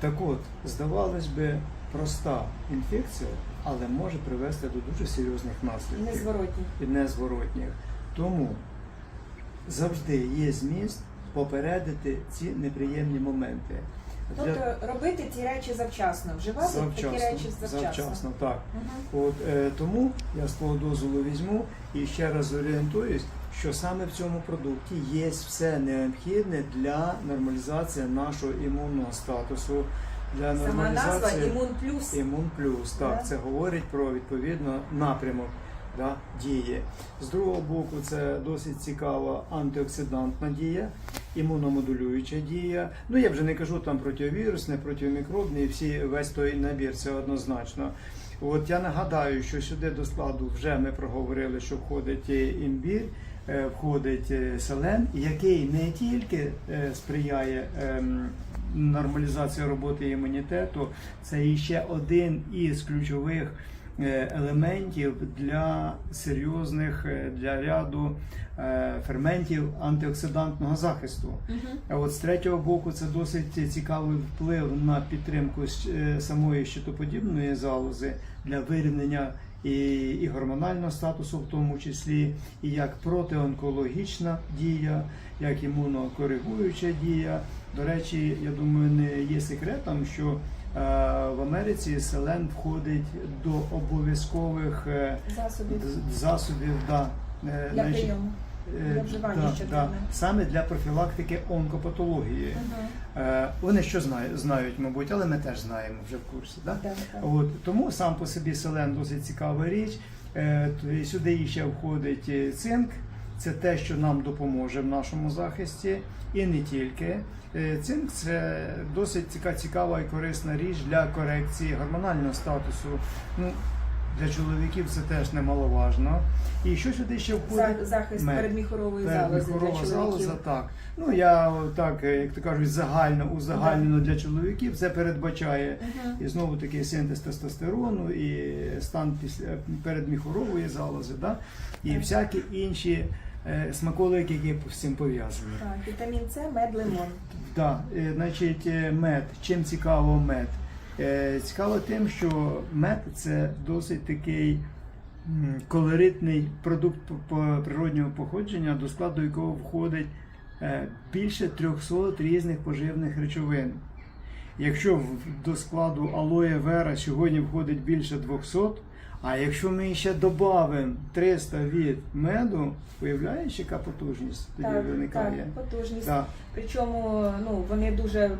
Так от, здавалось би, проста інфекція, але може привести до дуже серйозних наслідків Незворотні. і незворотніх. Тому завжди є зміст попередити ці неприємні моменти. Для- Тобто робити ці речі завчасно, вживати такі речі завчасно. завчасно, так. Мгм. От е, тому я з твого дозволу візьму і ще раз орієнтуюсь, що саме в цьому продукті є все необхідне для нормалізації нашого імунного статусу, для Сама назва нормалізації імун плюс. імун плюс. Так, Да. це говорить про відповідно напрямок да, дії. З другого боку, це досить цікава антиоксидантна дія, імуномодулююча дія. Ну я вже не кажу там противірусне, протимікробне і всі весь той набір, це однозначно. От я нагадаю, що сюди до складу вже ми проговорили, що входить імбір, входить е, селен, який не тільки е, сприяє ем, нормалізації роботи імунітету, це ще один із ключових е, елементів для серйозних е, для ряду е, ферментів антиоксидантного захисту. А от з третього боку це досить цікавий вплив на підтримку е, самої щитоподібної залози для вирівняння і, і гормонального статусу, в тому числі, і як протионкологічна дія, як імунокоригуюча дія. До речі, я думаю, не є секретом, що е, в Америці селен входить до обов'язкових е, Засобів засобів да, е, для значить, прийому. Е, Для вживання да, да, саме для профілактики онкопатології. Мгм. Е, Вони що знають, знають, мабуть, але ми теж знаємо вже в курсі. Да? Да, да. От, тому сам по собі селен досить цікава річ. Е, Сюди ще входить цинк. Це те, що нам допоможе в нашому захисті, і не тільки. Цинк це досить цікава і корисна річ для корекції гормонального статусу. Ну, для чоловіків це теж немаловажно. І що сюди ще входить? За- Захист Мед. передміхорової залози для Передміхорова чоловіків. залоза, так. Ну я так, як то кажуть, загально узагальнено для чоловіків. Це передбачає Мгм. і знову таки синтез тестостерону, і стан після передміхорової залози, да? і всякі інші е, смаколики, які з цим пов'язані. Так, вітамін С, мед, лимон. Да, е, значить, е, мед. Чим цікаво мед? Е, Цікаво тим, що мед це досить такий колоритний продукт природнього походження, до складу якого входить е, більше 300 різних поживних речовин. Якщо до складу алоє вера сьогодні входить більше 200, а якщо ми ще додамо 300 від меду, уявляєш, яка потужність тоді Так, виникає? так, потужність. Так. Причому ну, вони дуже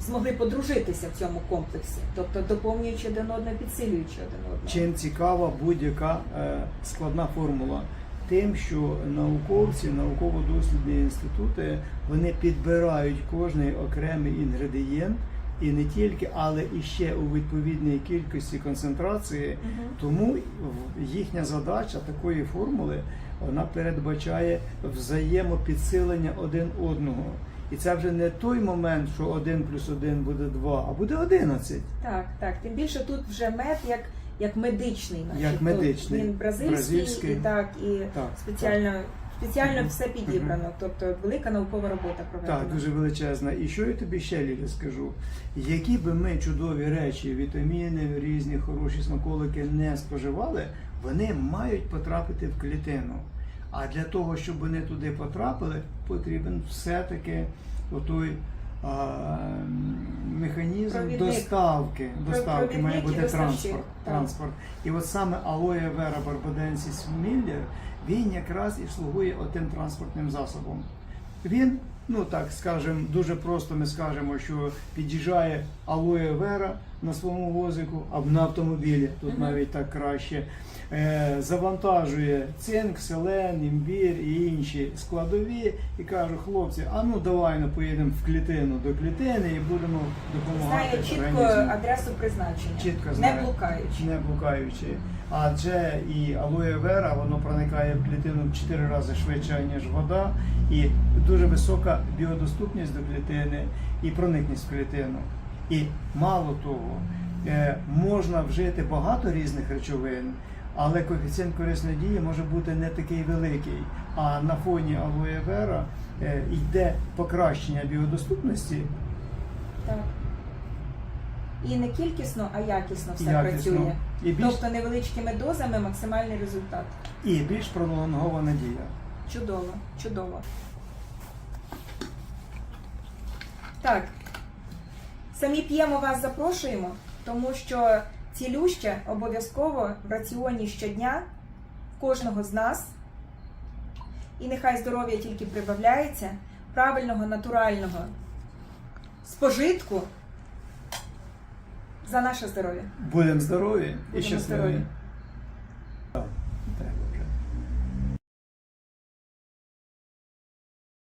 змогли подружитися в цьому комплексі, тобто доповнюючи один одного, підсилюючи один одного. Чим цікава будь-яка е, складна формула? Тим, що науковці, науково-дослідні інститути вони підбирають кожний окремий інгредієнт і не тільки, але і ще у відповідній кількості концентрації. Мгм. Тому в- їхня задача такої формули вона передбачає взаємопідсилення один одного. І це вже не той момент, що 1 плюс 1 буде 2, а буде 11. Так, так. Тим більше тут вже мед як, як медичний. Як медичний. Він бразильський, Бразильський. і так, і Так, спеціально, спеціально все підібрано. Тобто велика наукова робота проведена. Так, дуже величезна. І що я тобі ще Ліля скажу? Які би ми чудові речі, вітаміни, різні хороші смаколики не споживали, вони мають потрапити в клітину. А для того, щоб вони туди потрапили, потрібен все-таки отой механізм Провідник. доставки. Доставки має бути доставщик. транспорт. Транспорт. І от саме алоє вера барбаденсіс міллер, він якраз і слугує отим транспортним засобом. Він, ну так скажемо, дуже просто ми скажемо, що під'їжджає алоє вера на своєму возику або на автомобілі, тут Мгм. навіть так краще. Е, завантажує цинк, селен, імбір і інші складові і каже, хлопці, а ну давай ну, поїдемо в клітину до клітини і будемо допомагати. Знає чітко організму». адресу призначення, Чітко не знає. блукаючи. не блукаючи. Адже і алоє вера воно проникає в клітину в 4 рази швидше, ніж вода, і дуже висока біодоступність до клітини і проникність в клітину. І мало того, е, можна вжити багато різних речовин, але коефіцієнт корисної дії може бути не такий великий. А на фоні алоє вера е, йде покращення біодоступності Так. І не кількісно, а якісно все якісно. працює. І більш, Тобто невеличкими дозами максимальний результат. і більш пролонгована дія. Чудово, чудово. Так. Самі п'ємо вас запрошуємо, тому що цілюще обов'язково в раціоні щодня кожного з нас. І нехай здоров'я тільки прибавляється, правильного, натурального спожитку за наше здоров'я. Будемо здорові і щасливі.